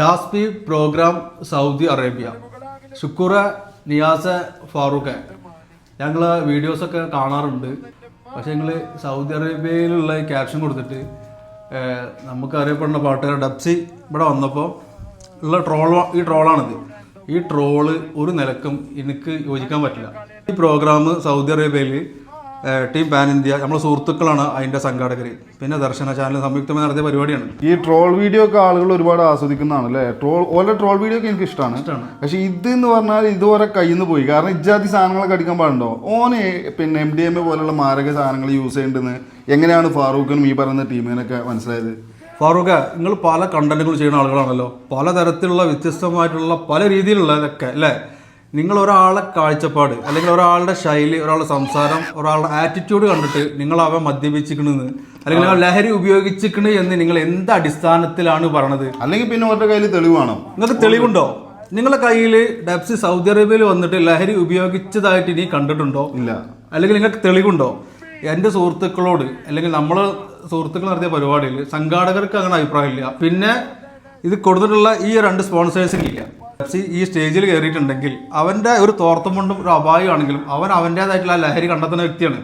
ഡാസ്പി program Saudi Arabia. Shukkur Niyas Farooq. ഞങ്ങൾ വീഡിയോസൊക്കെ കാണാറുണ്ട്. പക്ഷെ ഞങ്ങൾ സൗദി അറേബ്യയിലുള്ള ക്യാപ്ഷൻ കൊടുത്തിട്ട് നമുക്ക് അറിയപ്പെടുന്ന പാട്ടുകാർ ഡബ്സി ഇവിടെ വന്നപ്പോൾ ഉള്ള ട്രോൾ ഈ ട്രോളാണിത്. ഈ ട്രോൾ ഒരു നിലക്കും എനിക്ക് യോജിക്കാൻ പറ്റില്ല. ഈ പ്രോഗ്രാം സൗദി അറേബ്യയിൽ ടീം പാൻ ഇന്ത്യ നമ്മളെ സുഹൃത്തുക്കളാണ് അതിന്റെ സംഘാടകർ പിന്നെ ദർശന ചാനൽ സംയുക്തമായി നടത്തിയ പരിപാടിയാണ്. ഈ ട്രോൾ വീഡിയോ ഒക്കെ ആളുകൾ ഒരുപാട് ആസ്വദിക്കുന്നതാണ് അല്ലേ ട്രോൾ ഓരോ ട്രോൾ വീഡിയോ ഒക്കെ എനിക്ക് ഇഷ്ടമാണ് പക്ഷേ ഇത് എന്ന് പറഞ്ഞാൽ ഇതുവരെ കയ്യിൽ നിന്ന് പോയി. കാരണം ഇജാതി സാധനങ്ങളൊക്കെ അടിക്കാൻ പാടുണ്ടോ? ഓനെ പിന്നെ എം ഡി എം എ പോലുള്ള മാരക സാധനങ്ങൾ യൂസ് ചെയ്യേണ്ടതെന്ന് എങ്ങനെയാണ് ഫാറൂഖിനും ഈ പറയുന്ന ടീമിനൊക്കെ മനസ്സിലായത്? ഫാറൂഖ് നിങ്ങൾ പല കണ്ടന്റുകൾ ചെയ്യുന്ന ആളുകളാണല്ലോ. പലതരത്തിലുള്ള വ്യത്യസ്തമായിട്ടുള്ള പല രീതിയിലുള്ള ഇതൊക്കെ അല്ലേ? നിങ്ങൾ ഒരാളെ കാഴ്ചപ്പാട് അല്ലെങ്കിൽ ഒരാളുടെ ശൈലി ഒരാളുടെ സംസാരം ഒരാളുടെ ആറ്റിറ്റ്യൂഡ് കണ്ടിട്ട് നിങ്ങൾ അവ മദ്യപിച്ചിക്കണെന്ന് അല്ലെങ്കിൽ അവൻ ലഹരി ഉപയോഗിച്ചിക്കണ് എന്ന് നിങ്ങൾ എന്ത് അടിസ്ഥാനത്തിലാണ് പറഞ്ഞത് അല്ലെങ്കിൽ പിന്നെ അവരുടെ കയ്യിൽ തെളിവാണോ വേണം. നിങ്ങൾക്ക് തെളിവുണ്ടോ? നിങ്ങളുടെ കയ്യിൽ ഡെപ്സി സൗദി അറേബ്യയിൽ വന്നിട്ട് ലഹരി ഉപയോഗിച്ചതായിട്ട് ഇനി കണ്ടിട്ടുണ്ടോ? ഇല്ല. അല്ലെങ്കിൽ നിങ്ങൾക്ക് തെളിവുണ്ടോ? എന്റെ സുഹൃത്തുക്കളോട് അല്ലെങ്കിൽ നമ്മൾ സുഹൃത്തുക്കൾ നടത്തിയ പരിപാടിയിൽ സംഘാടകർക്ക് അങ്ങനെ അഭിപ്രായമില്ല. പിന്നെ ഇത് കൊടുത്തിട്ടുള്ള ഈ രണ്ട് സ്പോൺസേഴ്സിന് ഇല്ല. പെപ്സി ഈ സ്റ്റേജിൽ കയറിയിട്ടുണ്ടെങ്കിൽ അവന്റെ ഒരു തോർത്തും കൊണ്ടും ഒരു അപായമാണെങ്കിലും അവൻ അവന്റെതായിട്ടുള്ള ലഹരി കണ്ടെത്തുന്ന വ്യക്തിയാണ്.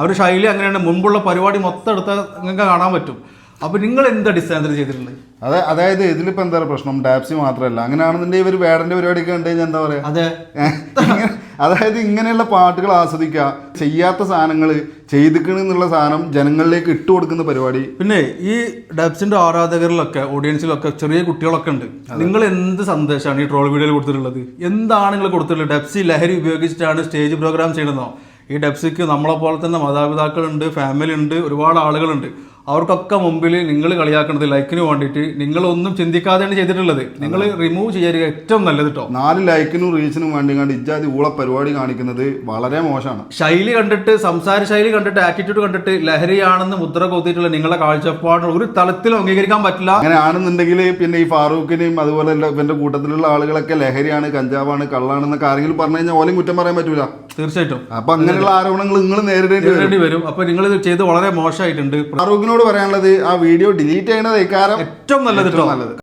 അവർ ശൈലി അങ്ങനെയാണ്. മുമ്പുള്ള പരിപാടി മൊത്തം എടുത്താൽ നിങ്ങൾക്ക് കാണാൻ പറ്റും. അപ്പൊ നിങ്ങൾ എന്താ അടിസ്ഥാനത്തിൽ ചെയ്തിട്ടുണ്ട് അതെ അതായത് ഇതിലിപ്പോ എന്താ പ്രശ്നം? ഡാപ്സി മാത്രമല്ല. അങ്ങനെയാണെന്നുണ്ടെങ്കിൽ ഇവർ വേടന്റെ പരിപാടിയൊക്കെ ഉണ്ടെങ്കിൽ കഴിഞ്ഞാൽ എന്താ പറയാ അതെ. അതായത് ഇങ്ങനെയുള്ള പാട്ടുകൾ ആസ്വദിക്കുക ചെയ്യാത്ത സാധനങ്ങൾ ചെയ്തിക്കണെന്നുള്ള സാധനം ജനങ്ങളിലേക്ക് ഇട്ടു കൊടുക്കുന്ന പരിപാടി. പിന്നെ ഈ ഡബ്സിന്റെ ആരാധകരിലൊക്കെ ഓഡിയൻസിലൊക്കെ ചെറിയ കുട്ടികളൊക്കെ ഉണ്ട്. നിങ്ങൾ എന്ത് സന്ദേശമാണ് ഈ ട്രോൾ വീഡിയോയിൽ കൊടുത്തിട്ടുള്ളത്? എന്താണ് നിങ്ങൾ കൊടുത്തിട്ടുള്ളത്? ഡബ്സി ലഹരി ഉപയോഗിച്ചിട്ടാണ് സ്റ്റേജ് പ്രോഗ്രാം ചെയ്യണമെന്നോ ഈ ഡബ്സിക്ക് നമ്മളെ പോലെ തന്നെ മാതാപിതാക്കളുണ്ട് ഫാമിലി ഉണ്ട് ഒരുപാട് ആളുകളുണ്ട്. അവർക്കൊക്കെ മുമ്പിൽ നിങ്ങൾ കളിയാക്കുന്നത് ലൈക്കിന് വേണ്ടിയിട്ട് നിങ്ങളൊന്നും ചിന്തിക്കാതെയാണ് ചെയ്തിട്ടുള്ളത്. നിങ്ങൾ റിമൂവ് ചെയ്യാതിരിക്കുക ഏറ്റവും നല്ലത് കേട്ടോ നാല് ലൈക്കിനും റീൽസിനും വേണ്ടി കണ്ട് ഇജാതി ഊള പരിപാടി കാണിക്കുന്നത് വളരെ മോശമാണ്. ശൈലി കണ്ടിട്ട് സംസാര ശൈലി കണ്ടിട്ട് ആറ്റിറ്റ്യൂഡ് കണ്ടിട്ട് ലഹരിയാണെന്ന് മുദ്ര കൊത്തിയിട്ടുള്ള നിങ്ങളെ കാഴ്ചപ്പാട് ഒരു തലത്തിലും അംഗീകരിക്കാൻ പറ്റില്ല. അങ്ങനെ ആണെന്നുണ്ടെങ്കിൽ പിന്നെ ഈ ഫാറൂഖിനെയും അതുപോലെ ഇവന്റെ കൂട്ടത്തിലുള്ള ആളുകളൊക്കെ ലഹരിയാണ് കഞ്ചാവാണ് കള്ളാണെന്നൊക്കെ ആരെങ്കിലും പറഞ്ഞു കഴിഞ്ഞാൽ ഓലും കുറ്റം പറയാൻ പറ്റൂല. തീർച്ചയായിട്ടും. അപ്പൊ അങ്ങനെയുള്ള ആരോപണങ്ങൾ നിങ്ങൾ നേരിടേണ്ടി വരും. അപ്പൊ നിങ്ങൾ ഇത് ചെയ്ത് വളരെ മോശമായിട്ടുണ്ട്. ഫാറൂഖിനോട് പറയാനുള്ളത് ആ വീഡിയോ ഡിലീറ്റ് ചെയ്യണത് കാരണം ഏറ്റവും നല്ലത് ഏറ്റവും നല്ലത്.